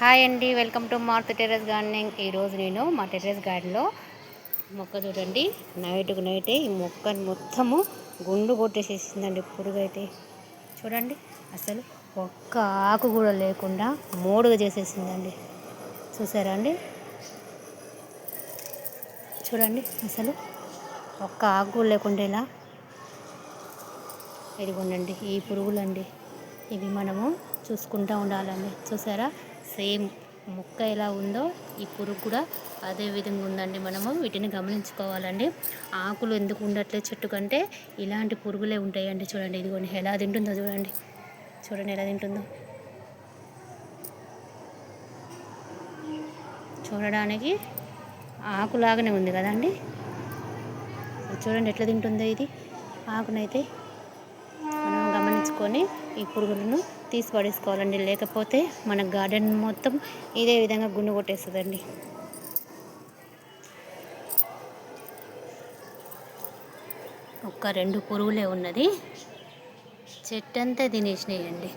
Hi అండి welcome to మార్త్ terrace gardening. ఈరోజు నేను మా టెర్రస్ గార్డెన్లో మొక్క చూడండి. నైట్కు నైటే ఈ మొక్కని మొత్తము గుండు కొట్టేసేసిందండి పురుగు అయితే. చూడండి అసలు ఒక్క ఆకు కూడా లేకుండా మూడుగా చేసేసిందండి. చూసారా అండి? చూడండి అసలు ఒక్క ఆకు కూడా లేకుండా ఇలా ఇదిగోండి ఈ పురుగులండి. ఇవి మనము చూసుకుంటూ ఉండాలండి. చూసారా? సేమ్ ముక్క ఎలా ఉందో ఈ పురుగు కూడా అదే విధంగా ఉందండి మనము. వీటిని గమనించుకోవాలండి. ఆకులు ఎందుకు ఉండట్లేదు చెట్టు కంటే ఇలాంటి పురుగులే ఉంటాయండి చూడండి. ఇదిగోండి ఎలా తింటుందో చూడండి. చూడండి ఎలా తింటుందో. చూడడానికి ఆకులాగానే ఉంది కదండి. చూడండి ఎట్లా తింటుందో ఇది. ఆకునైతే గమనించుకొని ఈ పురుగులను తీసి పడేసుకోవాలండి లేకపోతే మన గార్డెన్ మొత్తం ఇదే విధంగా గుండు కొట్టేస్తుందండి. ఒక్క రెండు పురుగులే ఉన్నది. చెట్టంతా తినేసినాయండి.